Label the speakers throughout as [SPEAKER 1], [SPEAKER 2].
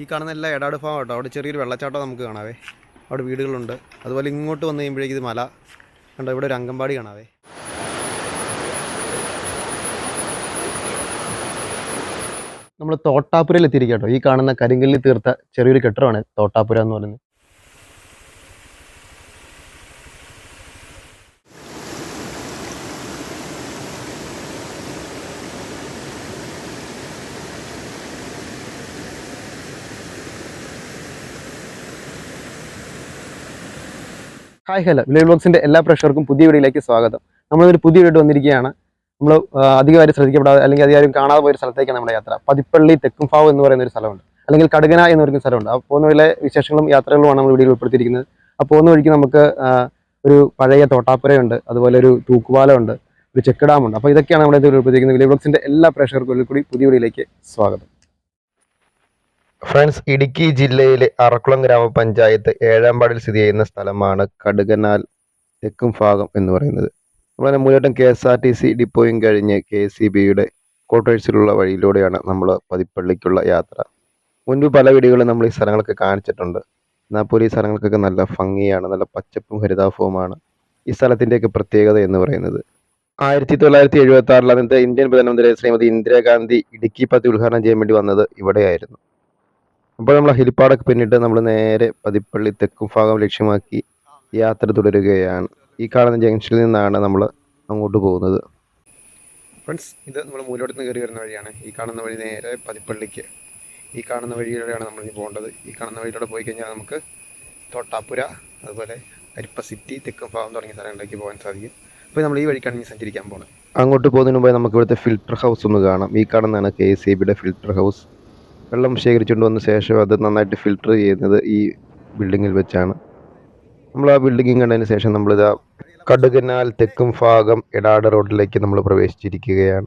[SPEAKER 1] ഈ കാണുന്ന എല്ലാ എടാട് ഭാഗം കേട്ടോ. അവിടെ ചെറിയൊരു വെള്ളച്ചാട്ടം നമുക്ക് കാണാവേ. അവിടെ വീടുകളുണ്ട്. അതുപോലെ ഇങ്ങോട്ട് വന്നു കഴിയുമ്പോഴേക്കും ഇത് മല. കണ്ടോ ഇവിടെ ഒരു അംഗൻവാടി കാണാവേ. നമ്മൾ തോട്ടാപ്പുരയിൽ എത്തിയിരിക്കുക കേട്ടോ. ഈ കാണുന്ന കരിങ്കല്ലിൽ തീർത്ത ചെറിയൊരു കെട്ടിടമാണ് തോട്ടാപ്പുര എന്ന് പറയുന്നത്. ഹായ് ഹലോ വിലേ ബ്ലോഗ്സിന്റെ എല്ലാ പ്രേക്ഷകർക്കും പുതിയ വീഡിയോയിലേക്ക് സ്വാഗതം. നമ്മളൊരു പുതിയ വീഡിയോ വന്നിരിക്കുകയാണ്. നമ്മൾ അധികമാരും ശ്രദ്ധിക്കപ്പെടാതെ അല്ലെങ്കിൽ അധികാരം കാണാതെ പോയ സ്ഥലത്തേക്കാണ് നമ്മുടെ യാത്ര. പതിപ്പള്ളി തെക്കുംഫാവ് എന്ന് പറയുന്ന ഒരു സ്ഥലമുണ്ട്. അല്ലെങ്കിൽ കടുകന എന്ന് പറയുന്ന സ്ഥലമുണ്ട്. ആ പോകുന്ന വഴിയിലെ വിശേഷങ്ങളും യാത്രകളുമാണ് നമ്മൾ വീഡിയോയിൽ ഉൾപ്പെടുത്തിയിരിക്കുന്നത്. ആ പോകുന്ന വഴിക്ക് നമുക്ക് ഒരു പഴയ തോട്ടാപ്പുരയുണ്ട്. അതുപോലെ ഒരു തൂക്കുപാലമുണ്ട്. ഒരു ചെക്ക് ഡാമുണ്ട്. അപ്പോൾ ഇതൊക്കെയാണ് നമ്മുടെ ഇതിൽ ഉൾപ്പെടുത്തിയിരിക്കുന്നത്. വിലേ ബ്ലോഗ്സിന്റെ എല്ലാ പ്രേക്ഷകർക്കും കൂടി പുതിയ വീഡിയോയിലേക്ക് സ്വാഗതം.
[SPEAKER 2] ഫ്രണ്ട്സ് ഇടുക്കി ജില്ലയിലെ അറക്കുളം ഗ്രാമപഞ്ചായത്ത് ഏഴാമ്പാടിൽ സ്ഥിതി ചെയ്യുന്ന സ്ഥലമാണ് കടുകനാൽ തെക്കും ഭാഗം എന്ന് പറയുന്നത്. നമ്മളെ Moolattam K S R T C ഡിപ്പോയും കഴിഞ്ഞ് കെ സി ബിയുടെ ക്വാർട്ടേഴ്സിലുള്ള വഴിയിലൂടെയാണ് നമ്മൾ പതിപ്പള്ളിക്കുള്ള യാത്ര. മുൻപ് പല വീടുകളും നമ്മൾ ഈ സ്ഥലങ്ങളൊക്കെ കാണിച്ചിട്ടുണ്ട്. എന്നാൽ പോലും ഈ സ്ഥലങ്ങൾക്കൊക്കെ നല്ല ഭംഗിയാണ് നല്ല പച്ചപ്പും ഹരിതാഭവുമാണ് ഈ സ്ഥലത്തിന്റെയൊക്കെ പ്രത്യേകത എന്ന് പറയുന്നത്. ആയിരത്തി തൊള്ളായിരത്തി എഴുപത്തി ആറിൽ അന്നത്തെ ഇന്ത്യൻ പ്രധാനമന്ത്രി ശ്രീമതി ഇന്ദിരാഗാന്ധി ഇടുക്കി പദ്ധതി ഉദ്ഘാടനം ചെയ്യാൻ വേണ്ടി വന്നത് ഇവിടെയായിരുന്നു. അപ്പോൾ നമ്മൾ ഹെലിപ്പാടൊക്കെ പിന്നിട്ട് നമ്മൾ നേരെ പതിപ്പള്ളി തെക്കും ഭാഗം ലക്ഷ്യമാക്കി യാത്ര തുടരുകയാണ്. ഈ കാണുന്ന ജംഗ്ഷനിൽ നിന്നാണ് നമ്മൾ അങ്ങോട്ട് പോകുന്നത്.
[SPEAKER 1] ഫ്രണ്ട്സ് ഇത് നമ്മൾ മൂലോടത്ത് നിന്ന് കയറി വരുന്ന വഴിയാണ്. ഈ കാണുന്ന വഴി നേരെ പതിപ്പള്ളിക്ക്. ഈ കാണുന്ന വഴിയിലൂടെയാണ് നമ്മൾ ഇനി പോകേണ്ടത്. ഈ കാണുന്ന വഴിയിലൂടെ പോയി കഴിഞ്ഞാൽ നമുക്ക് തോട്ടാപ്പുര അതുപോലെ അരിപ്പ സിറ്റി തെക്കും ഭാഗം തുടങ്ങിയ സ്ഥലങ്ങളിലേക്ക് പോകാൻ സാധിക്കും. അപ്പോൾ നമ്മൾ ഈ വഴിക്കാണ് ഇനി സഞ്ചരിക്കാൻ പോകുന്നത്.
[SPEAKER 2] അങ്ങോട്ട് പോകുന്നതിന് മുമ്പേ നമുക്ക് ഇവിടുത്തെ ഫിൽട്ടർ ഹൗസ് ഒന്ന് കാണാം. ഈ കാണുന്നതാണ് കെ എസ് സി ബിയുടെ ഫിൽട്ടർ ഹൗസ്. വെള്ളം ശേഖരിച്ചുകൊണ്ട് വന്ന ശേഷം അത് നന്നായിട്ട് ഫിൽട്ടർ ചെയ്യുന്നത് ഈ ബിൽഡിങ്ങിൽ വെച്ചാണ്. നമ്മൾ ആ ബിൽഡിംഗ് കണ്ടതിന് ശേഷം നമ്മളിതാ കടുകനാൽ തെക്കും ഭാഗം എടാട് റോഡിലേക്ക് നമ്മൾ പ്രവേശിച്ചിരിക്കുകയാണ്.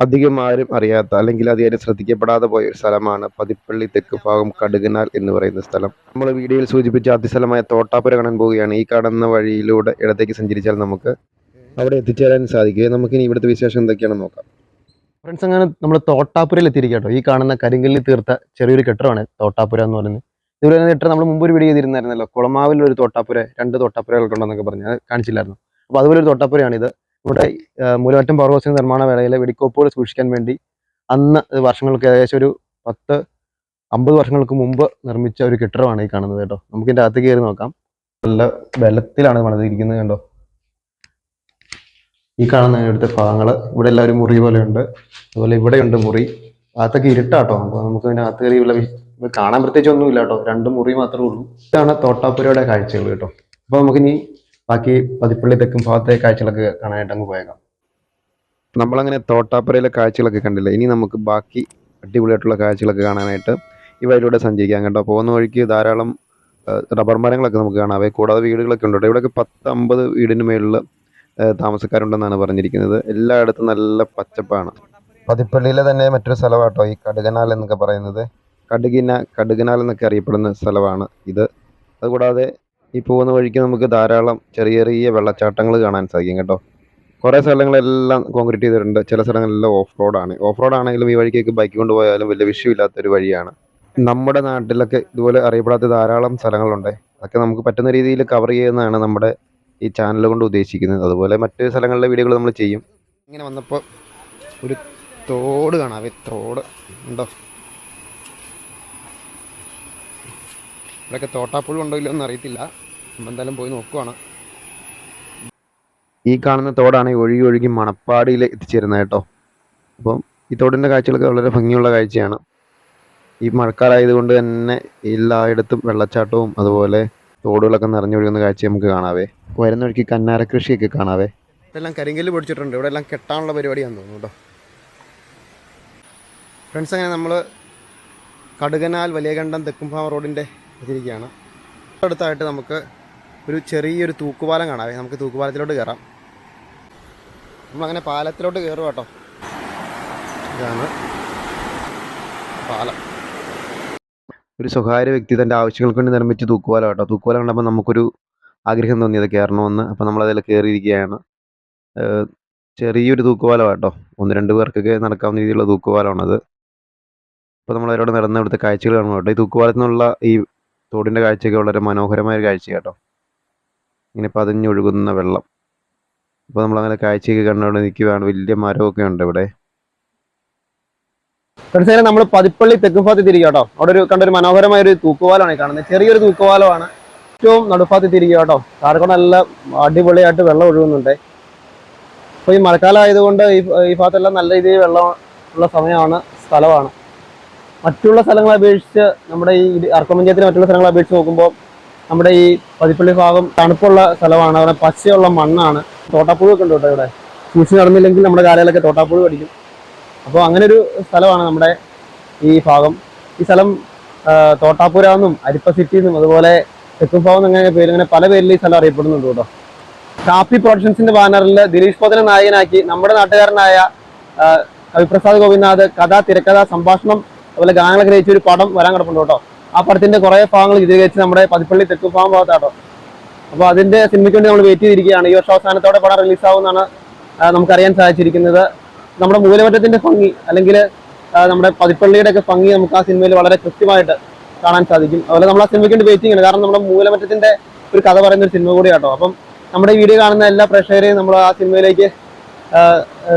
[SPEAKER 2] അധികം ആരും അറിയാത്ത അല്ലെങ്കിൽ അധികം ശ്രദ്ധിക്കപ്പെടാതെ പോയ ഒരു സ്ഥലമാണ് പതിപ്പള്ളി തെക്ക് ഭാഗം കടുകനാൽ എന്ന് പറയുന്ന സ്ഥലം. നമ്മൾ വീഡിയോയിൽ സൂചിപ്പിച്ച അതിസ്ഥലമായ തോട്ടാപ്പുര കാണാൻ പോവുകയാണ്. ഈ കാണുന്ന വഴിയിലൂടെ ഇടത്തേക്ക് സഞ്ചരിച്ചാൽ നമുക്ക് അവിടെ എത്തിച്ചേരാൻ സാധിക്കുക നമുക്കിനി ഇവിടുത്തെ വിശേഷം എന്തൊക്കെയാണെന്ന് നോക്കാം.
[SPEAKER 1] ഫ്രണ്ട്സ് അങ്ങനെ നമ്മൾ തോട്ടാപ്പുരയിൽ എത്തിയിരിക്കുക കേട്ടോ. ഈ കാണുന്ന കരിങ്കല്ലിൽ തീർത്ത ചെറിയൊരു കെട്ടിടമാണ് തോട്ടാപ്പുര എന്ന് പറയുന്നത്. ഇതുപോലെ കെട്ടിടം നമ്മൾ മുമ്പ് ഒരു വീഡിയോ ചെയ്തിരുന്നായിരുന്നല്ലോ. കുളമാവിൽ ഒരു തോട്ടാപ്പുര രണ്ട് തോട്ടാപ്പുരകളൊക്കെ പറഞ്ഞ് അത് കാണിച്ചില്ലായിരുന്നു. അപ്പോൾ അതുപോലെ ഒരു തോട്ടാപ്പുരയാണിത് ഇവിടെ മൂലമറ്റം പവർ ഹൗസിന്റെ നിർമ്മാണ വേളയിലെ വെടിക്കോപ്പുകൾ സൂക്ഷിക്കാൻ വേണ്ടി അന്ന് വർഷങ്ങൾക്ക് ഏകദേശം ഒരു പത്ത് അമ്പത് വർഷങ്ങൾക്ക് മുമ്പ് നിർമ്മിച്ച ഒരു കെട്ടിടമാണ് ഈ കാണുന്നത് കേട്ടോ. നമുക്ക് ഇതിന്റെ അകത്ത് കയറി നോക്കാം. നല്ല ബലത്തിലാണ് പണിതിരിക്കുന്നത് കണ്ടോ? ഈ കാണുന്ന ഇവിടുത്തെ ഭാഗങ്ങൾ ഇവിടെ എല്ലാം ഒരു മുറി പോലെ ഉണ്ട്. അതുപോലെ ഇവിടെയുണ്ട് മുറി. അകത്തൊക്കെ ഇരുട്ടാട്ടോ. അപ്പോൾ നമുക്ക് ഇതിനകത്ത് കയറി ഇവിടെ കാണാൻ പ്രത്യേകിച്ച് ഒന്നും ഇല്ല കേട്ടോ. രണ്ട് മുറി മാത്രമേ ഉള്ളൂ. ഇതാണ് തോട്ടാപ്പുരയുടെ കാഴ്ചകൾ കേട്ടോ. അപ്പോൾ നമുക്കിനി ബാക്കി പതിപ്പള്ളി തെക്കും ഭാഗത്തെ കാഴ്ചകളൊക്കെ കാണാനായിട്ട് അങ്ങ് പോയേക്കാം.
[SPEAKER 2] നമ്മളങ്ങനെ തോട്ടാപ്പുരയിലെ കാഴ്ചകളൊക്കെ കണ്ടില്ല? ഇനി നമുക്ക് ബാക്കി അടിപൊളിയായിട്ടുള്ള കാഴ്ചകളൊക്കെ കാണാനായിട്ട് ഈ വഴിയിലൂടെ സഞ്ചരിക്കാം കേട്ടോ. പോകുന്ന വഴിക്ക് ധാരാളം റബ്ബർ മരങ്ങളൊക്കെ നമുക്ക് കാണാവേ കൂടാതെ വീടുകളൊക്കെ ഉണ്ട് കേട്ടോ. ഇവിടെയൊക്കെ പത്ത് അമ്പത് വീടിന് മേളിൽ താമസക്കാരുണ്ടെന്നാണ് പറഞ്ഞിരിക്കുന്നത്. എല്ലായിടത്തും നല്ല പച്ചപ്പാണ്. പതിപ്പള്ളിയിലെ തന്നെ മറ്റൊരു സ്ഥലമാട്ടോ ഈ കടുകനാൽ എന്നൊക്കെ പറയുന്നത്. കടുകിന കടുകനാൽ എന്നൊക്കെ അറിയപ്പെടുന്ന സ്ഥലമാണ് ഇത്. അതുകൂടാതെ ഈ പോകുന്ന വഴിക്ക് നമുക്ക് ധാരാളം ചെറിയ ചെറിയ വെള്ളച്ചാട്ടങ്ങൾ കാണാൻ സാധിക്കും കേട്ടോ. കുറേ സ്ഥലങ്ങളെല്ലാം കോൺക്രീറ്റ് ചെയ്തിട്ടുണ്ട്. ചില സ്ഥലങ്ങളെല്ലാം ഓഫ് റോഡാണ് ഓഫ് റോഡ് ആണെങ്കിലും ഈ വഴിക്കൊക്കെ ബൈക്ക് കൊണ്ടുപോയാലും വലിയ വിഷയമില്ലാത്തൊരു വഴിയാണ്. നമ്മുടെ നാട്ടിലൊക്കെ ഇതുപോലെ അറിയപ്പെടാത്ത ധാരാളം സ്ഥലങ്ങളുണ്ട്. അതൊക്കെ നമുക്ക് പറ്റുന്ന രീതിയിൽ കവർ ചെയ്യുന്നതാണ് നമ്മുടെ ഈ ചാനൽ കൊണ്ട് ഉദ്ദേശിക്കുന്നത്. അതുപോലെ മറ്റ് സ്ഥലങ്ങളിലെ വീഡിയോകൾ നമ്മൾ ചെയ്യും.
[SPEAKER 1] ഇങ്ങനെ വന്നപ്പോൾ ഒരു തോട് കാണാവേ തോട് ഉണ്ടോ? ഇവിടെയൊക്കെ തോട്ടാപ്പുഴ ഉണ്ടോ ഇല്ലയോ എന്ന് അറിയത്തില്ല. നമ്മൾ എന്തായാലും പോയി നോക്കുവാണ്.
[SPEAKER 2] ഈ കാണുന്ന തോടാണ് ഒഴുകി ഒഴുകി മണപ്പാടിയിൽ എത്തിച്ചേരുന്നത് കേട്ടോ. അപ്പം ഈ തോടിന്റെ കാഴ്ചകളൊക്കെ വളരെ ഭംഗിയുള്ള കാഴ്ചയാണ്. ഈ മഴക്കാലമായതുകൊണ്ട് തന്നെ എല്ലായിടത്തും വെള്ളച്ചാട്ടവും അതുപോലെ തോടുകളൊക്കെ നിറഞ്ഞൊഴുകുന്ന കാഴ്ച നമുക്ക് കാണാവേ. വരുന്ന വഴിക്ക് കന്നാര കൃഷിയൊക്കെ കാണാവേ.
[SPEAKER 1] ഇതെല്ലാം കരിങ്കല്ല് പൊടിച്ചിട്ടുണ്ട്. ഇവിടെ എല്ലാം കെട്ടാനുള്ള പരിപാടിയാണെന്ന് തോന്നുന്നു കേട്ടോ. ഫ്രണ്ട്സ് അങ്ങനെ നമ്മൾ കടുകനാൽ വലിയകണ്ഠം തെക്കുംഭാവ റോഡിന്റെ ഇതിരിക്കുകയാണ്. അടുത്തായിട്ട് നമുക്ക് ഒരു ചെറിയൊരു തൂക്കുപാലം കാണാവേ. നമുക്ക് തൂക്കുപാലത്തിലോട്ട് കയറാം നമ്മളങ്ങനെ പാലത്തിലോട്ട് കയറുക കേട്ടോ ഇതാണ് പാലം.
[SPEAKER 2] ഒരു സ്വകാര്യ വ്യക്തി തന്റെ ആവശ്യങ്ങൾക്ക് വേണ്ടി നിർമ്മിച്ച തൂക്കുപാലം കേട്ടോ. തൂക്കുപാലം കണ്ടപ്പോൾ നമുക്കൊരു ആഗ്രഹം തോന്നിയത് കയറണമെന്ന് അപ്പോൾ നമ്മളതിൽ കയറിയിരിക്കുകയാണ്. ചെറിയൊരു തൂക്കുപാലം കേട്ടോ. ഒന്ന് രണ്ട് പേർക്കൊക്കെ നടക്കാവുന്ന രീതിയിലുള്ള തൂക്കുപാലമാണത് അപ്പോൾ നമ്മൾ അവരോട് നടന്ന ഇവിടുത്തെ കാഴ്ചകൾ കാണുന്നു കേട്ടോ. ഈ തൂക്കുപാലത്തു നിന്നുള്ള ഈ തോടിന്റെ കാഴ്ചയൊക്കെ വളരെ മനോഹരമായ ഒരു കാഴ്ച കേട്ടോ ഇങ്ങനെ പതിഞ്ഞൊഴുകുന്ന വെള്ളം. അപ്പോൾ നമ്മളങ്ങനെ കാഴ്ചയൊക്കെ കണ്ടുകൊണ്ട് നിൽക്കുകയാണ് വലിയ മരമൊക്കെ ഉണ്ട് ഇവിടെ.
[SPEAKER 1] ഫ്രണ്ട്സ് നമ്മൾ പതിപ്പള്ളി തെക്കുംഭാഗത്ത് തിരിക്കുക കേട്ടോ. അവിടെ ഒരു കണ്ടൊരു മനോഹരമായ ഒരു തൂക്കുവാലാണ് കാണുന്നത്. ചെറിയൊരു തൂക്കുവാലമാണ് ഏറ്റവും നടുഭാഗത്ത് തിരിക്കുക കേട്ടോ. കാർക്കോട് നല്ല അടിപൊളിയായിട്ട് വെള്ളം ഒഴുകുന്നുണ്ട്. അപ്പോൾ ഈ മഴക്കാലം ആയതുകൊണ്ട് ഈ ഈ ഭാഗത്തെല്ലാം നല്ല രീതിയിൽ വെള്ളം ഉള്ള സമയമാണ് സ്ഥലമാണ്. മറ്റുള്ള സ്ഥലങ്ങളെ അപേക്ഷിച്ച് നമ്മുടെ ഈ അർക്കമഞ്ചയത്തിലെ മറ്റുള്ള സ്ഥലങ്ങളെ അപേക്ഷിച്ച് നോക്കുമ്പോൾ നമ്മുടെ ഈ പതിപ്പള്ളി ഭാഗം തണുപ്പുള്ള സ്ഥലമാണ്. അവിടെ പച്ചയുള്ള മണ്ണാണ്. തോട്ടാപ്പുഴൊക്കെ ഉണ്ട് കേട്ടോ ഇവിടെ. സൂക്ഷിച്ച് നടന്നില്ലെങ്കിൽ നമ്മുടെ കാലയിലൊക്കെ തോട്ടാപ്പുഴ കടിക്കും. അപ്പോൾ അങ്ങനെ ഒരു സ്ഥലമാണ് നമ്മുടെ ഈ ഭാഗം. ഈ സ്ഥലം തോട്ടാപ്പുര എന്നും അരിപ്പ സിറ്റി എന്നും അതുപോലെ തെക്കുംഭാവം അങ്ങനെ പേര് ഇങ്ങനെ പല പേരിൽ ഈ സ്ഥലം അറിയപ്പെടുന്നുണ്ട് കേട്ടോ. കാപ്പി പ്രൊഡക്ഷൻസിന്റെ ബാനറിൽ ദിലീഷ് പോതിനെ നായകനാക്കി നമ്മുടെ നാട്ടുകാരനായ കവിപ്രസാദ് ഗോപിനാഥ് കഥ തിരക്കഥ സംഭാഷണം അതുപോലെ ഗാനങ്ങൾ രചിച്ച ഒരു പടം വരാൻ കിടപ്പുണ്ട് കേട്ടോ. ആ പടത്തിന്റെ കുറെ ഭാഗങ്ങൾ ചിത്രീകരിച്ച് നമ്മുടെ പതിപ്പള്ളി തെക്കുംഭാവം ഭാഗത്താട്ടോ. അപ്പോൾ അതിന്റെ സിനിമയ്ക്ക് വേണ്ടി നമ്മൾ വെയിറ്റ് ചെയ്തിരിക്കുകയാണ്. ഈ വർഷം അവസാനത്തോടെ പടം റിലീസാവുമെന്നാണ് നമുക്കറിയാൻ സാധിച്ചിരിക്കുന്നത്. നമ്മുടെ മൂലമറ്റത്തിന്റെ ഭംഗി അല്ലെങ്കിൽ നമ്മുടെ പതിപ്പള്ളിയുടെ ഒക്കെ ഭംഗി നമുക്ക് ആ സിനിമയിൽ വളരെ കൃത്യമായിട്ട് കാണാൻ സാധിക്കും. അതുപോലെ നമ്മൾ ആ സിനിമയ്ക്ക് വേണ്ടി വെയിറ്റിംഗ് ആണ് കാരണം നമ്മുടെ മൂലമറ്റത്തിന്റെ ഒരു കഥ പറയുന്ന ഒരു സിനിമ കൂടി കേട്ടോ അപ്പം നമ്മുടെ ഈ വീഡിയോ കാണുന്ന എല്ലാ പ്രേക്ഷകരെയും നമ്മൾ ആ സിനിമയിലേക്ക്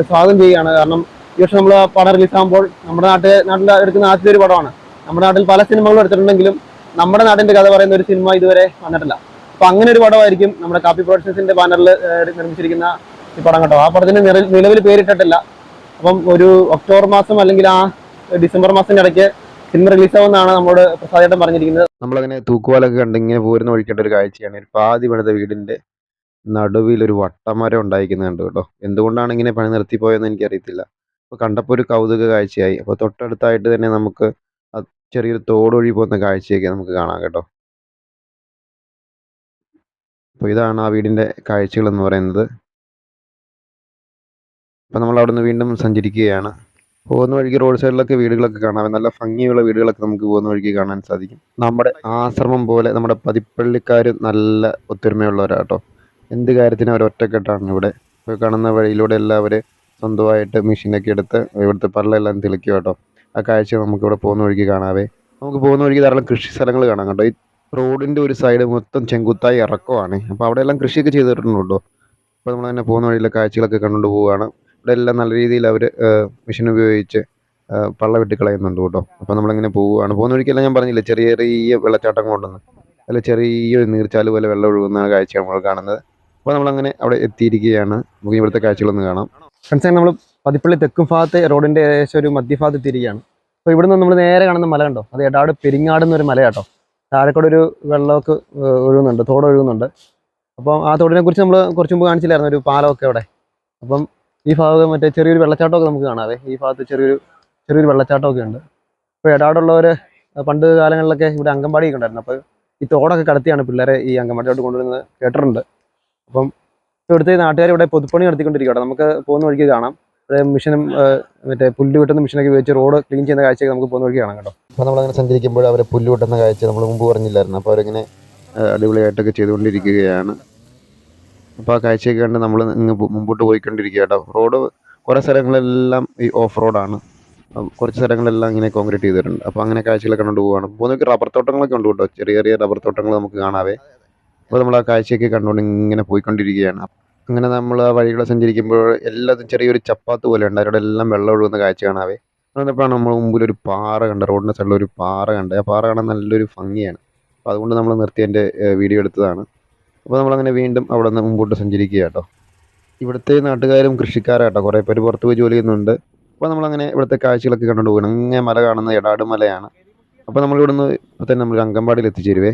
[SPEAKER 1] സ്വാഗതം ചെയ്യുകയാണ്. കാരണം ഈ വർഷം നമ്മൾ പടം റിലീസാകുമ്പോൾ നമ്മുടെ നാട്ടിൽ നാട്ടിൽ എടുക്കുന്ന ആദ്യത്തെ ഒരു പടമാണ്. നമ്മുടെ നാട്ടിൽ പല സിനിമകളും എടുത്തിട്ടുണ്ടെങ്കിലും നമ്മുടെ നാടിന്റെ കഥ പറയുന്ന ഒരു സിനിമ ഇതുവരെ വന്നിട്ടില്ല. അപ്പൊ അങ്ങനെ ഒരു പടമായിരിക്കും നമ്മുടെ കാപ്പി പ്രൊഡക്ഷൻസിന്റെ ബാനറിൽ നിർമ്മിച്ചിരിക്കുന്ന ഈ പടം കേട്ടോ. ആ പടത്തിന് നില- നിലവിൽ പേരിട്ടിട്ടില്ല. അപ്പം ഒരു ഒക്ടോബർ മാസം അല്ലെങ്കിൽ ആ ഡിസംബർ മാസത്തിന്റെ ഇടയ്ക്ക് സിനിമ റിലീസാവുമെന്നാണ് നമ്മോട് പ്രസാദേട്ടൻ പറഞ്ഞിരിക്കുന്നത്.
[SPEAKER 2] നമ്മളങ്ങനെ തൂക്കുവാലൊക്കെ കണ്ട് ഇങ്ങനെ പോരുന്ന വഴിക്കേണ്ട ഒരു കാഴ്ചയാണ്. ഒരു പാതി പണിത വീടിന്റെ നടുവിൽ ഒരു വട്ടമരം ഉണ്ടായിരിക്കുന്നുണ്ട് കേട്ടോ. എന്തുകൊണ്ടാണ് ഇങ്ങനെ പണി നിർത്തിപ്പോയെന്ന് എനിക്കറിയത്തില്ല. അപ്പോൾ കണ്ടപ്പോൾ ഒരു കൗതുക കാഴ്ചയായി. അപ്പോൾ തൊട്ടടുത്തായിട്ട് തന്നെ നമുക്ക് ചെറിയൊരു തോടൊഴി പോകുന്ന കാഴ്ചയൊക്കെ നമുക്ക് കാണാം കേട്ടോ. അപ്പോൾ ഇതാണ് ആ വീടിന്റെ കാഴ്ചകൾ എന്ന് പറയുന്നത്. അപ്പോൾ നമ്മൾ അവിടെ നിന്ന് വീണ്ടും സഞ്ചരിക്കുകയാണ്. പോകുന്ന വഴിക്ക് റോഡ് സൈഡിലൊക്കെ വീടുകളൊക്കെ കാണാം. നല്ല ഭംഗിയുള്ള വീടുകളൊക്കെ നമുക്ക് പോകുന്ന വഴിക്ക് കാണാൻ സാധിക്കും. നമ്മുടെ ആശ്രമം പോലെ നമ്മുടെ പതിപ്പള്ളിക്കാർ നല്ല ഒത്തൊരുമയുള്ളവരാട്ടോ എന്ത് കാര്യത്തിനും അവർ ഒറ്റക്കെട്ടാണ് ഇവിടെ. കാണുന്ന വഴിയിലൂടെ എല്ലാവരും സ്വന്തമായിട്ട് മെഷീനൊക്കെ എടുത്ത് ഇവിടുത്തെ പള്ളെല്ലാം തെളിക്കും കേട്ടോ ആ കാഴ്ച നമുക്ക് ഇവിടെ പോകുന്ന വഴിക്ക് കാണാവേ. നമുക്ക് പോകുന്ന വഴിക്ക് ധാരാളം കൃഷി സ്ഥലങ്ങൾ കാണാം കേട്ടോ. ഈ റോഡിന്റെ ഒരു സൈഡ് മൊത്തം ചെങ്കുത്തായി ഇറക്കമാണ് അപ്പോൾ അവിടെ എല്ലാം കൃഷിയൊക്കെ ചെയ്തിട്ടുണ്ടോ കേട്ടോ അപ്പോൾ നമ്മൾ തന്നെ പോകുന്ന വഴിയിലെ കാഴ്ചകളൊക്കെ കണ്ടുകൊണ്ട് പോവുകയാണ്. ഇവിടെ എല്ലാം നല്ല രീതിയിൽ അവർ മെഷീൻ ഉപയോഗിച്ച് പള്ള വെട്ടി കളയുന്നുണ്ട് കേട്ടോ. അപ്പോൾ നമ്മളിങ്ങനെ പോവുകയാണ്. പോകുന്ന വഴിക്കെല്ലാം ഞാൻ പറഞ്ഞില്ല ചെറിയ ചെറിയ വെള്ളച്ചാട്ടം കൊണ്ടുവന്ന് അല്ല ചെറിയൊരു നീർച്ചാൽ പോലെ വെള്ളം ഒഴുകുന്ന കാഴ്ച നമ്മൾ കാണുന്നത്. അപ്പോൾ നമ്മളങ്ങനെ അവിടെ എത്തിയിരിക്കുകയാണ്. നമുക്ക് ഇവിടുത്തെ കാഴ്ചകളൊന്ന് കാണാം.
[SPEAKER 1] ഫ്രണ്ട്സ് നമ്മൾ പതിപ്പള്ളി തെക്കും ഭാഗത്തെ റോഡിന്റെ ഏകദേശം ഒരു മധ്യഭാഗത്ത് എത്തിയിരിക്കുകയാണ്. അപ്പോൾ ഇവിടുന്ന് നമ്മൾ നേരെ കാണുന്ന മല കണ്ടോ? അത് എടാട് പെരിങ്ങാട് എന്നൊരു മല കേട്ടോ താഴെക്കൂടെ ഒരു വെള്ളമൊക്കെ ഒഴുകുന്നുണ്ട് തോട് ഒഴുകുന്നുണ്ട് അപ്പം ആ തോടിനെ കുറിച്ച് നമ്മൾ കുറച്ച് മുമ്പ് കാണിച്ചില്ലായിരുന്നു? ഒരു പാലമൊക്കെ അവിടെ. അപ്പം ഈ ഭാഗം മറ്റേ ചെറിയൊരു വെള്ളച്ചാട്ടമൊക്കെ നമുക്ക് കാണാവേ. ഈ ഭാഗത്ത് ചെറിയൊരു ചെറിയൊരു വെള്ളച്ചാട്ടമൊക്കെ ഉണ്ട്. അപ്പോൾ ഇടാടുള്ളവർ പണ്ട് കാലങ്ങളിലൊക്കെ ഇവിടെ അംഗൻവാടിയൊക്കെ ഉണ്ടായിരുന്നു. അപ്പോൾ ഈ തോടൊക്കെ കടത്തിയാണ് പിള്ളേരെ ഈ അംഗൻവാടിയോട്ട് കൊണ്ടുവരുന്നത് കേട്ടിട്ടുണ്ട്. അപ്പം ഇവിടുത്തെ നാട്ടുകാർ ഇവിടെ പൊതുപ്പണി നടത്തിക്കൊണ്ടിരിക്കുകയാണ്. നമുക്ക് പോകുന്ന വഴിക്ക് കാണാം. ഇവിടെ മിഷനും മറ്റേ പുല്ല് വെട്ടുന്ന മിഷനൊക്കെ ഉപയോഗിച്ച് റോഡ് ക്ലീൻ ചെയ്യുന്ന കാഴ്ചയൊക്കെ നമുക്ക് പോകുന്ന വഴിക്ക് കാണാം കേട്ടോ.
[SPEAKER 2] അപ്പോൾ നമ്മളങ്ങനെ സഞ്ചരിക്കുമ്പോൾ അവരെ പുല്ല് വെട്ടുന്ന കാഴ്ച നമ്മൾ മുമ്പ് പറഞ്ഞില്ലായിരുന്നു. അപ്പോൾ അവരിങ്ങനെ അടിപൊളിയായിട്ടൊക്കെ ചെയ്തുകൊണ്ടിരിക്കുകയാണ്. അപ്പോൾ ആ കാഴ്ചയൊക്കെ കണ്ട് നമ്മൾ ഇങ്ങ് മുമ്പോട്ട് പോയിക്കൊണ്ടിരിക്കുക കേട്ടോ. റോഡ് കുറേ സ്ഥലങ്ങളെല്ലാം ഈ ഓഫ് റോഡാണ് കുറച്ച് സ്ഥലങ്ങളെല്ലാം ഇങ്ങനെ കോൺക്രീറ്റ് ചെയ്തിട്ടുണ്ട്. അപ്പോൾ അങ്ങനെ കാഴ്ചകളൊക്കെ കണ്ടു പോവുകയാണ് പോകുന്നൊക്കെ റബ്ബർ തോട്ടങ്ങളൊക്കെ ഉണ്ട് കേട്ടോ. ചെറിയ ചെറിയ റബ്ബർ തോട്ടങ്ങൾ നമുക്ക് കാണാവേ. അപ്പോൾ നമ്മൾ ആ കാഴ്ചയൊക്കെ കണ്ടുകൊണ്ട് ഇങ്ങനെ പോയിക്കൊണ്ടിരിക്കുകയാണ്. അങ്ങനെ നമ്മൾ ആ വഴികളെ സഞ്ചരിക്കുമ്പോൾ എല്ലാതും ചെറിയൊരു ചപ്പാത്ത് പോലെ ഉണ്ട്. അവരുടെ എല്ലാം വെള്ളം ഒഴുകുന്ന കാഴ്ച കാണാവേ. അതുകൊണ്ടപ്പോഴാണ് നമ്മൾ മുമ്പിൽ ഒരു പാറ കണ്ടത്. റോഡിന്റെ സൈഡിൽ ഒരു പാറ കണ്ടത്. ആ പാറ കാണാൻ നല്ലൊരു ഭംഗിയാണ്. അപ്പോൾ അതുകൊണ്ട് നമ്മൾ നിർത്തി എന്റെ വീഡിയോ എടുത്തതാണ്. അപ്പോൾ നമ്മളങ്ങനെ വീണ്ടും അവിടെ നിന്ന് മുമ്പോട്ട് സഞ്ചരിക്കുക കേട്ടോ. ഇവിടുത്തെ നാട്ടുകാരും കൃഷിക്കാരാട്ടോ. കുറേ പേര് പുറത്ത് പോയി ജോലി ചെയ്യുന്നുണ്ട്. അപ്പോൾ നമ്മളങ്ങനെ ഇവിടുത്തെ കാഴ്ചകളൊക്കെ കണ്ടുകൊണ്ട് പോകണം. അങ്ങനെ മല കാണുന്ന എടാട് മലയാണ് അപ്പോൾ നമ്മൾ ഇവിടുന്ന് ഇപ്പോൾ തന്നെ നമ്മൾ അങ്കമ്പാടിയിൽ എത്തിച്ചേരുവേ.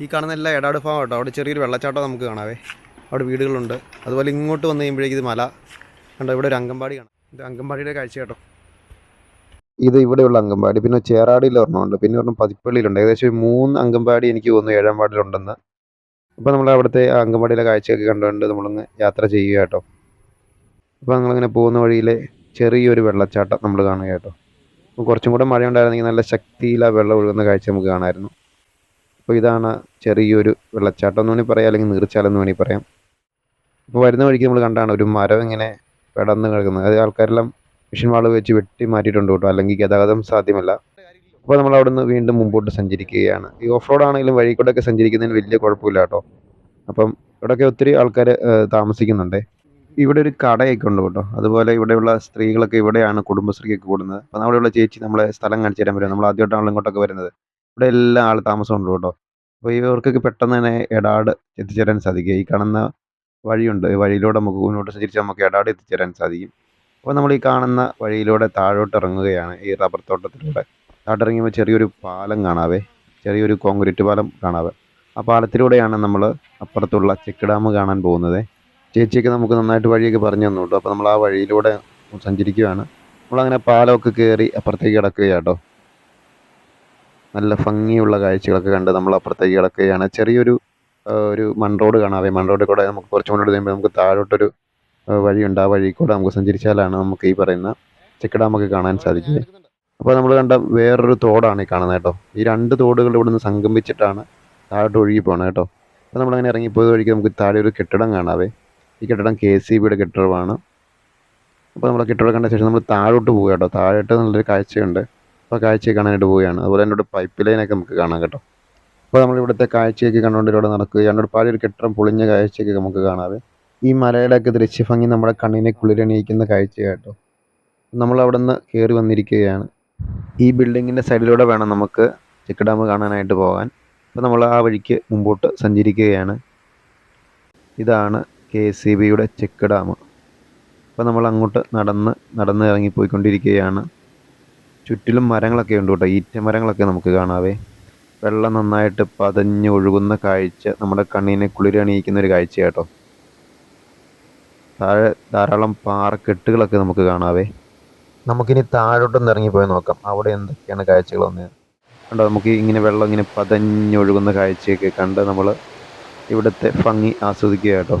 [SPEAKER 1] ഈ കാണുന്ന എല്ലാ എടാട് ഫാം കേട്ടോ. അവിടെ ചെറിയൊരു വെള്ളച്ചാട്ടം നമുക്ക് കാണാവേ. അവിടെ വീടുകളുണ്ട്. അതുപോലെ ഇങ്ങോട്ട് വന്നു കഴിയുമ്പോഴേക്കും ഇത് മല. കണ്ടോ ഇവിടെ ഒരു അങ്കമ്പാടി കാണാം. ഇത് അങ്കമ്പാടിയുടെ കാഴ്ച കേട്ടോ.
[SPEAKER 2] ഇത് ഇവിടെയുള്ള അങ്കമ്പാടി പിന്നെ ചേറാടിയിൽ ഒരെണ്ണമുണ്ട്. പിന്നെ ഒരെണ്ണം പതിപ്പള്ളിയിലുണ്ട്. ഏകദേശം മൂന്ന് അങ്കമ്പാടി എനിക്ക് തോന്നുന്നു ഏഴാം വാർഡിലുണ്ടെന്ന്. അപ്പോൾ നമ്മൾ അവിടുത്തെ അങ്കമ്പാടിയിലെ കാഴ്ചയൊക്കെ കണ്ടുകൊണ്ട് നമ്മളൊന്ന് യാത്ര ചെയ്യുക കേട്ടോ. അപ്പോൾ ഞങ്ങളിങ്ങനെ പോകുന്ന വഴിയിലെ ചെറിയൊരു വെള്ളച്ചാട്ടം നമ്മൾ കാണുക കേട്ടോ. അപ്പോൾ കുറച്ചും കൂടെ മഴ ഉണ്ടായിരുന്നെങ്കിൽ നല്ല ശക്തിയിൽ ആ വെള്ളം ഒഴുകുന്ന കാഴ്ച നമുക്ക് കാണാമായിരുന്നു അപ്പോൾ ഇതാണ് ചെറിയൊരു വെള്ളച്ചാട്ടം. എന്ന് വേണമെങ്കിൽ പറയാം അല്ലെങ്കിൽ നീർച്ചാലം എന്ന് വേണമെങ്കിൽ പറയാം. അപ്പോൾ വരുന്ന വഴിക്ക് നമ്മൾ കണ്ടാണ് ഒരു മരം ഇങ്ങനെ പെടന്ന് കിടക്കുന്നത്. അത് ആൾക്കാരെല്ലാം മെഷീൻ വാൾ വെച്ച് വെട്ടി മാറ്റിയിട്ടുണ്ട് കേട്ടോ. അല്ലെങ്കിൽ ഗതാഗതം സാധ്യമല്ല. അപ്പോൾ നമ്മൾ അവിടെ നിന്ന് വീണ്ടും മുമ്പോട്ട് സഞ്ചരിക്കുകയാണ്. ഈ ഓഫ് റോഡ് ആണെങ്കിലും വഴി കൂടെയൊക്കെ സഞ്ചരിക്കുന്നതിന് വലിയ കുഴപ്പമില്ല കേട്ടോ. അപ്പം ഇവിടെയൊക്കെ ഒത്തിരി ആൾക്കാർ താമസിക്കുന്നുണ്ട്. ഇവിടെ ഒരു കടയൊക്കെ ഉണ്ട് കേട്ടോ. അതുപോലെ ഇവിടെയുള്ള സ്ത്രീകളൊക്കെ ഇവിടെയാണ് കുടുംബശ്രീയൊക്കെ കൂടുന്നത്. അപ്പോൾ അവിടെയുള്ള ചേച്ചി നമ്മളെ സ്ഥലം കാണിച്ചു തരാൻ പറ്റും നമ്മൾ ആദ്യമായിട്ടാണ് ഇങ്ങോട്ടൊക്കെ വരുന്നത്. ഇവിടെ എല്ലാ ആൾ താമസമുണ്ട് കേട്ടോ. അപ്പോൾ ഇവർക്കൊക്കെ പെട്ടെന്ന് തന്നെ എടാട് എത്തിച്ചേരാൻ സാധിക്കും. ഈ കാണുന്ന വഴിയുണ്ട്. വഴിയിലൂടെ നമുക്ക് മുന്നോട്ട് സഞ്ചരിച്ച് നമുക്ക് എടാട് എത്തിച്ചേരാൻ സാധിക്കും. അപ്പോൾ നമ്മൾ ഈ കാണുന്ന വഴിയിലൂടെ താഴോട്ട് ഇറങ്ങുകയാണ് ഈ റബ്ബർ തോട്ടത്തിലൂടെ. താഴോട്ട് ഇറങ്ങിയപ്പോൾ ചെറിയൊരു പാലം കാണാവേ. ചെറിയൊരു കോൺക്രീറ്റ് പാലം കാണാവേ. ആ പാലത്തിലൂടെയാണ് നമ്മൾ അപ്പുറത്തുള്ള ചെക്ക് ഡാം കാണാൻ പോകുന്നത്. ചേച്ചിയൊക്കെ നമുക്ക് നന്നായിട്ട് വഴിയൊക്കെ പറഞ്ഞു തന്നു കേട്ടോ. അപ്പോൾ നമ്മൾ ആ വഴിയിലൂടെ സഞ്ചരിക്കുകയാണ്. നമ്മളങ്ങനെ പാലമൊക്കെ കയറി അപ്പുറത്തേക്ക് കിടക്കുകയാണ് കേട്ടോ. നല്ല ഭംഗിയുള്ള കാഴ്ചകളൊക്കെ കണ്ട് നമ്മൾ അപ്പുറത്തേക്ക് കിടക്കുകയാണ്. ചെറിയൊരു ഒരു മൺ റോഡ് കാണാവേ. മൺ റോഡിൽ കൂടെ നമുക്ക് കുറച്ച് മുന്നോട്ട് കഴിയുമ്പോൾ നമുക്ക് താഴോട്ടൊരു വഴിയുണ്ട് ആ വഴി കൂടെ നമുക്ക് സഞ്ചരിച്ചാലാണ് നമുക്ക് ഈ പറയുന്ന ചെക്ക് ഡാമൊക്കെ കാണാൻ സാധിക്കുക. അപ്പോൾ നമ്മൾ കണ്ട വേറൊരു തോടാണ് ഈ കാണുന്നത് കേട്ടോ. ഈ രണ്ട് തോടുകൾ ഇവിടുന്ന് സംഗമിച്ചിട്ടാണ് താഴോട്ട് ഒഴുകി പോകണം കേട്ടോ. അപ്പോൾ നമ്മളങ്ങനെ ഇറങ്ങിപ്പോയത് വഴിക്ക് നമുക്ക് താഴെ ഒരു കെട്ടിടം കാണാവേ. ഈ കെട്ടിടം കെ സി ബിയുടെ കെട്ടിടമാണ്. അപ്പോൾ നമ്മൾ കെട്ടിടം കണ്ട ശേഷം നമ്മൾ താഴോട്ട് പോകുക കേട്ടോ. താഴോട്ട് നല്ലൊരു കാഴ്ചയുണ്ട്. അപ്പോൾ കാഴ്ച കാണാനായിട്ട് പോവുകയാണ്. അതുപോലെ തന്നെ ഇവിടെ പൈപ്പ് ലൈനൊക്കെ നമുക്ക് കാണാം കേട്ടോ. അപ്പോൾ നമ്മൾ ഇവിടുത്തെ കാഴ്ചയൊക്കെ കണ്ടുകൊണ്ട് ഇവിടെ നടക്കുകയാണ്. ഇവിടെ ഒരു കെട്ടിടം പൊളിഞ്ഞ കാഴ്ചയൊക്കെ നമുക്ക് കാണാവേ. ഈ മലയുടെയൊക്കെ ദൃശ്യഭംഗി നമ്മുടെ കണ്ണിനെ കുളിരണിയിക്കുന്ന കാഴ്ച കേട്ടോ. നമ്മൾ അവിടെ നിന്ന് കയറി വന്നിരിക്കുകയാണ്. ഈ ബിൽഡിങ്ങിന്റെ സൈഡിലൂടെ വേണം നമുക്ക് ചെക്ക് ഡാം കാണാനായിട്ട് പോകാൻ. അപ്പോൾ നമ്മൾ ആ വഴിക്ക് മുമ്പോട്ട് സഞ്ചരിക്കുകയാണ്. ഇതാണ് കെ സി ബിയുടെ ചെക്ക് ഡാം. അപ്പോൾ നമ്മൾ അങ്ങോട്ട് നടന്ന് നടന്ന് ഇറങ്ങിപ്പോയിക്കൊണ്ടിരിക്കുകയാണ് ചുറ്റിലും മരങ്ങളൊക്കെ ഉണ്ട് കേട്ടോ. ഈറ്റ മരങ്ങളൊക്കെ നമുക്ക് കാണാവേ. വെള്ളം നന്നായിട്ട് പതഞ്ഞ് ഒഴുകുന്ന കാഴ്ച നമ്മുടെ കണ്ണിനെ കുളിരണിയിക്കുന്ന ഒരു കാഴ്ച കേട്ടോ. താഴെ ധാരാളം പാറക്കെട്ടുകളൊക്കെ നമുക്ക് കാണാവേ. നമുക്കിനി താഴോട്ടൊന്ന് ഇറങ്ങിപ്പോയി നോക്കാം. അവിടെ എന്തൊക്കെയാണ് കാഴ്ചകൾ വന്ന് കണ്ടോ നമുക്ക് ഇങ്ങനെ വെള്ളം ഇങ്ങനെ പതഞ്ഞൊഴുകുന്ന കാഴ്ചയൊക്കെ കണ്ട് നമ്മൾ ഇവിടുത്തെ ഭംഗി ആസ്വദിക്കുക കേട്ടോ.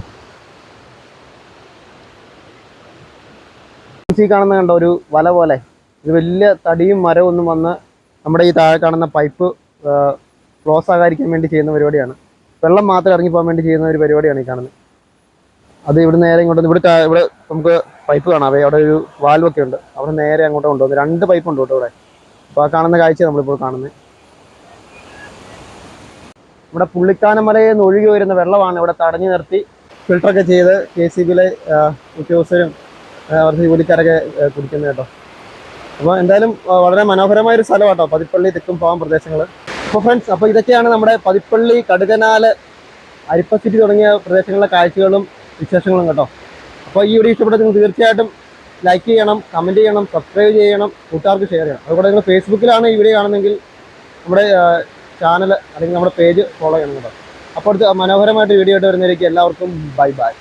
[SPEAKER 1] ഈ കാണുന്ന കണ്ടോ ഒരു വല പോലെ. ഇത് വലിയ തടിയും മരവും ഒന്നും വന്ന് നമ്മുടെ ഈ താഴെ കാണുന്ന പൈപ്പ് ക്ലോസ് ആകാതിരിക്കാൻ വേണ്ടി ചെയ്യുന്ന പരിപാടിയാണ്. വെള്ളം മാത്രം ഇറങ്ങിപ്പോകാൻ വേണ്ടി ചെയ്യുന്ന ഒരു പരിപാടിയാണ് ഈ കാണുന്നത്. അത് ഇവിടെ നേരെ ഇങ്ങോട്ട് ഇവിടെ ഇവിടെ നമുക്ക് പൈപ്പ് കാണാവേ അവിടെ ഒരു വാൽവൊക്കെ ഉണ്ട്. അവിടെ നേരെ അങ്ങോട്ട് കൊണ്ടുവന്നു രണ്ട് പൈപ്പ് ഉണ്ട് കേട്ടോ ഇവിടെ. അപ്പോൾ ആ കാണുന്ന കാഴ്ച നമ്മളിപ്പോൾ കാണുന്നത് ഇവിടെ പുള്ളിക്കാനമലയിൽ നിന്ന് ഒഴുകി വരുന്ന വെള്ളമാണ് ഇവിടെ തടഞ്ഞു നിർത്തി ഫിൽട്ടറൊക്കെ ചെയ്ത് കെ സി ബിയിലെ ഉദ്യോഗസ്ഥരും അവർക്ക് ജോലിക്കാരൊക്കെ കുടിക്കുന്നത് കേട്ടോ. അപ്പോൾ എന്തായാലും വളരെ മനോഹരമായ ഒരു സ്ഥലം കേട്ടോ പതിപ്പള്ളി തെക്കും പാവം പ്രദേശങ്ങൾ അപ്പോൾ ഫ്രണ്ട്സ് അപ്പോൾ ഇതൊക്കെയാണ് നമ്മുടെ പതിപ്പള്ളി കടുകനാല് അരിപ്പസിറ്റി തുടങ്ങിയ പ്രദേശങ്ങളിലെ കാഴ്ചകളും വിശേഷങ്ങളും കേട്ടോ. അപ്പോൾ ഈ വീഡിയോ ഇഷ്ടപ്പെട്ടത് നിങ്ങൾ തീർച്ചയായിട്ടും ലൈക്ക് ചെയ്യണം കമന്റ് ചെയ്യണം സബ്സ്ക്രൈബ് ചെയ്യണം കൂട്ടുകാർക്ക് ഷെയർ ചെയ്യണം. അതുകൂടെ നിങ്ങൾ ഫേസ്ബുക്കിലാണ് ഈ വീഡിയോ കാണുന്നെങ്കിൽ നമ്മുടെ ചാനൽ അല്ലെങ്കിൽ നമ്മുടെ പേജ് ഫോളോ ചെയ്യണം കേട്ടോ. അപ്പോൾ അടുത്ത് മനോഹരമായിട്ട് വീഡിയോ ആയിട്ട് വരുന്നതിലേക്ക് എല്ലാവർക്കും ബൈ ബൈ